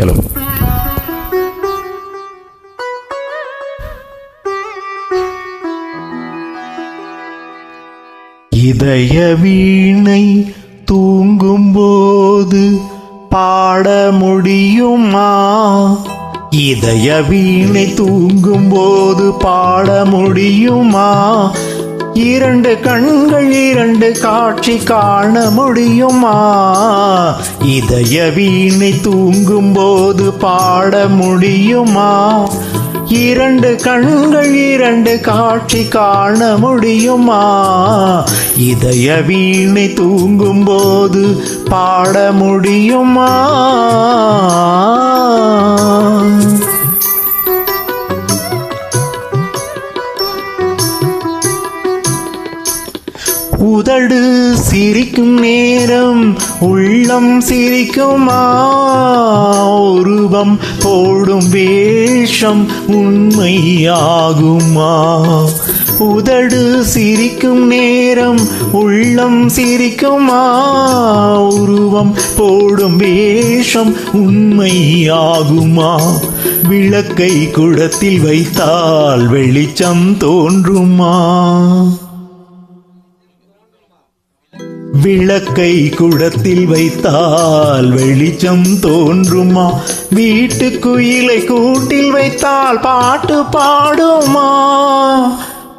கிளம்பு இதய வீணை தூங்கும்போது பாட முடியுமா? இதய வீணை தூங்கும் போது பாட முடியுமா? இரண்டு கண்கள் இரண்டு கண்டு காட்சி காண முடியுமா? இதய வீணை தூங்கும் போது பாட முடியுமா? இரண்டு கண்கள் இரண்டு காட்சி காண முடியுமா? இதய வீணை தூங்கும் போது பாட முடியுமா? உதடு சிரிக்கும் நேரம் உள்ளம் சிரிக்குமா? உருவம் போடும் வேஷம் உண்மையாகுமா? உதடு சிரிக்கும் நேரம் உள்ளம் சிரிக்குமா? உருவம் போடும் வேஷம் உண்மையாகுமா? விளக்கை குடத்தில் வைத்தால் வெளிச்சம் தோன்றுமா? விளக்கை குடத்தில் வைத்தால் வெளிச்சம் தோன்றுமா? வீட்டு குயிலை கூட்டில் வைத்தால் பாட்டு பாடுமா?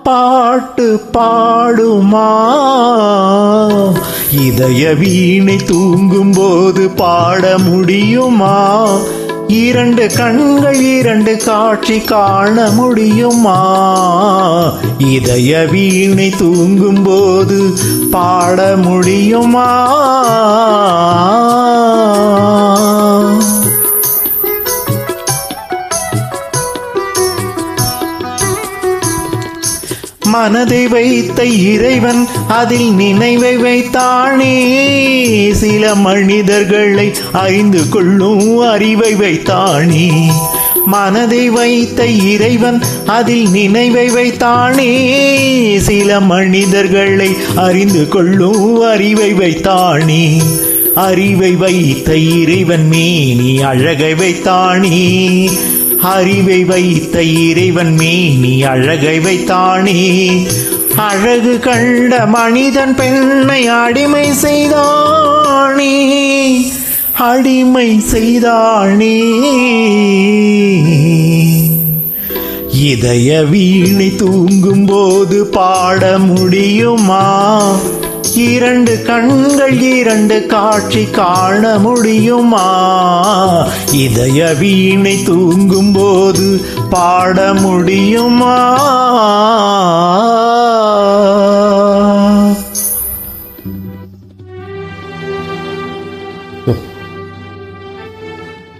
பாட்டு பாடுமா? இதய வீணை தூங்கும் போது பாட முடியுமா? இரண்டு கண்கள் இரண்டு காட்சி காண முடியுமா? இதய வீணை தூங்கும் போது பாட முடியுமா? மனதை வைத்த இறைவன் அதில் நினைவை வைத்தானே. சில மனிதர்களை அறிந்து கொள்ளும் அறிவை வைத்தானே. மனதை வைத்த இறைவன் அதில் நினைவை வைத்தானே. சில மனிதர்களை அறிந்து கொள்ளும் அறிவை வைத்தானே. அறிவை வைத்த இறைவன் மேனி அழகை வைத்தானே. அறிவை வைத்த இறைவன் மேனி அழகை வைத்தானே. அழகு கண்ட மனிதன் பெண்ணை அடிமை செய்தானே. அடிமை செய்தானே. இதய வீணை தூங்கும்போது பாட முடியுமா? இரண்டு கண்கள் இரண்டு காட்சி காண முடியுமா? இதய வீணை தூங்கும்போது பாட முடியுமா?